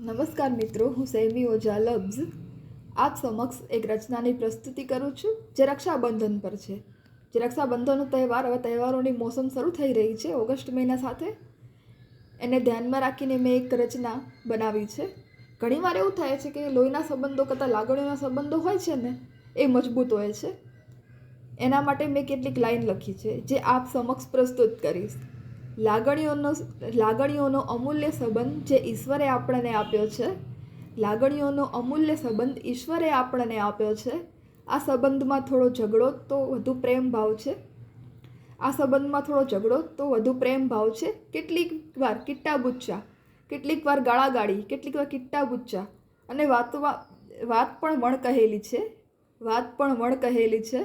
નમસ્કાર મિત્રો, હું સૈમી ઓઝા લબ્ઝ. આપ સમક્ષ એક રચનાની પ્રસ્તુતિ કરું છું જે રક્ષાબંધન પર છે. જે રક્ષાબંધનનો તહેવાર હવે તહેવારોની મોસમ શરૂ થઈ રહી છે ઓગસ્ટ મહિના સાથે. એને ધ્યાનમાં રાખીને મેં એક રચના બનાવી છે. ઘણીવાર એવું થાય છે કે લોહીના સંબંધો કરતાં લાગણીઓના સંબંધો હોય છે ને, એ મજબૂત હોય છે. એના માટે મેં કેટલીક લાઈન લખી છે, જે આપ સમક્ષ પ્રસ્તુત કરીશ. લાગણીઓનો લાગણીઓનો અમૂલ્ય સંબંધ જે ઈશ્વરે આપણને આપ્યો છે, લાગણીઓનો અમૂલ્ય સંબંધ ઈશ્વરે આપણને આપ્યો છે, આ સંબંધમાં થોડો ઝઘડો તો વધુ પ્રેમ ભાવ છે. આ સંબંધમાં થોડો ઝઘડો તો વધુ પ્રેમ ભાવ છે. કેટલીક વાર કિટ્ટા બુચ્ચા, કેટલીક વાર ગાળાગાળી, કેટલીક વાર કિટ્ટા બુચ્ચા અને વાતોમાં વાત પણ વણ કહેલી છે, વાત પણ વણ કહેલી છે.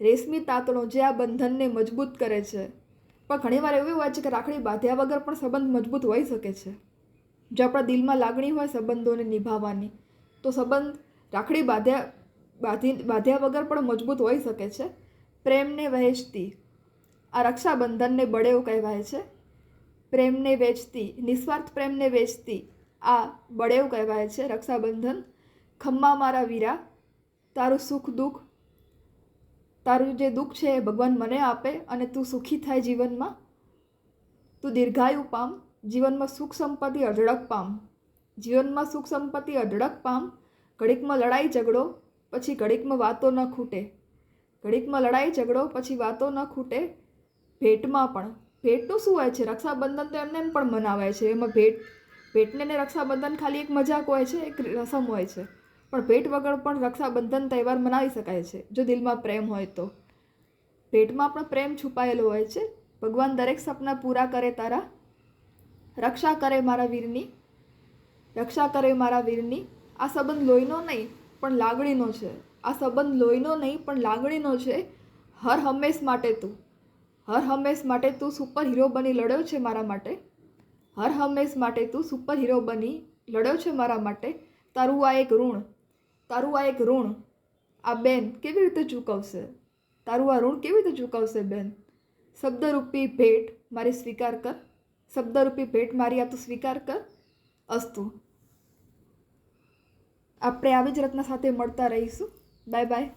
રેશમી તાતણો જે આ બંધનને મજબૂત કરે છે. પણ ઘણીવાર એવું હોય છે કે રાખડી બાંધ્યા વગર પણ સંબંધ મજબૂત હોઈ શકે છે. જો આપણા દિલમાં લાગણી હોય સંબંધોને નિભાવવાની, તો સંબંધ રાખડી બાંધ્યા, બાંધી, બાંધ્યા વગર પણ મજબૂત હોઈ શકે છે. પ્રેમને વહેંચતી, આ રક્ષાબંધનને બળેવ કહેવાય છે. પ્રેમને વેચતી, નિસ્વાર્થ પ્રેમને વેચતી, આ બળેવ કહેવાય છે રક્ષાબંધન. ખમ્મા મારા વીરા, તારું સુખ દુઃખ તારું જે દુઃખ છે એ ભગવાન મને આપે અને તું સુખી થાય જીવનમાં? તું દીર્ઘાયુ પામ, જીવનમાં સુખ સંપત્તિ અઢળક પામ. જીવનમાં સુખ સંપત્તિ અઢળક પામ. ઘડીકમાં લડાઈ ઝઘડો, પછી ઘડીકમાં વાતો ન ખૂટે. ઘડીકમાં લડાઈ ઝઘડો, પછી વાતો ન ખૂટે. ભેટમાં પણ. ભેટનું શું હોય છે? રક્ષાબંધન તો એમને એમ પણ મનાવાય છે. એમાં ભેટ, ભેટને રક્ષાબંધન ખાલી એક મજાક હોય છે, એક રસમ હોય છે. પણ ભેટ વગર પણ રક્ષાબંધન તહેવાર મનાવી શકાય છે. જો દિલમાં પ્રેમ હોય તો. ભેટમાં પણ પ્રેમ છુપાયેલો હોય છે. ભગવાન દરેક સપના પૂરા કરે તારા. રક્ષા કરે મારા વીરની. રક્ષા કરે મારા વીરની. આ સંબંધ લોહીનો નહીં, પણ લાગણીનો છે. આ સંબંધ લોહીનો નહીં, પણ લાગણીનો છે. હર હંમેશ માટે તું. હર હંમેશ માટે તું સુપર હીરો બની લડ્યો છે મારા માટે. હર હંમેશ માટે તું સુપર હીરો બની લડ્યો છે મારા માટે. તારું આ એક ઋણ. તારું આ એક ઋણ, આ બેન કેવી રીતે ચૂકવશે? તારું આ ઋણ કેવી રીતે ચૂકવશે બેન? શબ્દરૂપી ભેટ મારી સ્વીકાર કર. શબ્દરૂપી ભેટ મારી આ તું સ્વીકાર કર અસ્તુ. આપણે આવી જ રત્ના સાથે મળતા રહીશું. Bye bye.